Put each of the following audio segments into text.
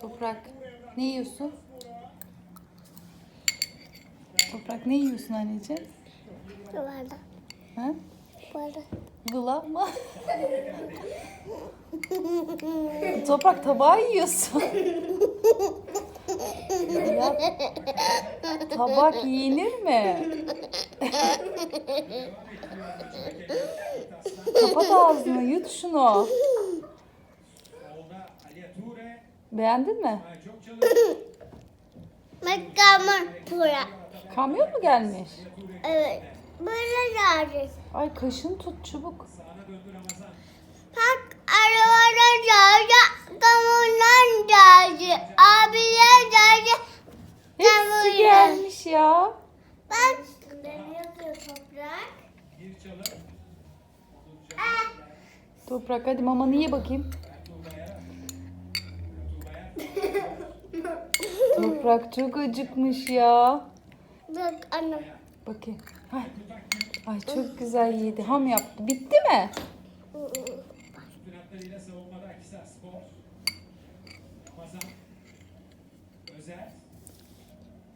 Toprak ne yiyorsun? Toprak ne yiyorsun anneciğim? Yuvarda. Ha? Yuvarda. Gıla mı? Toprak tabağı yiyorsun. ya, tabak yenir mi? Kapat ağzını, yut şunu. Beğendin mi? Mekamın pura. Kamyon mu gelmiş? Evet. Böyle geldi. Ay kaşın tut çabuk. Bak arabadan geldi. Kamyondan geldi. Abiler geldi. Hepsi Kamyon. gelmiş ya. Bak. Ne yapıyor toprak? Ah, Toprak hadi mamanı ye bakayım. Toprak çok acıkmış ya. Bak annem. Bakayım. Ay, ay çok güzel yedi. Ham yaptı. Bitti mi? Kanatlarıyla savunmada Akisar Spor. Ramazan. Özer.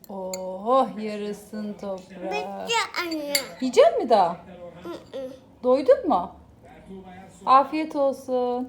Oh yarasın toprak. Bitti anne. Yiyecek mi daha? Doydun mu? Afiyet olsun.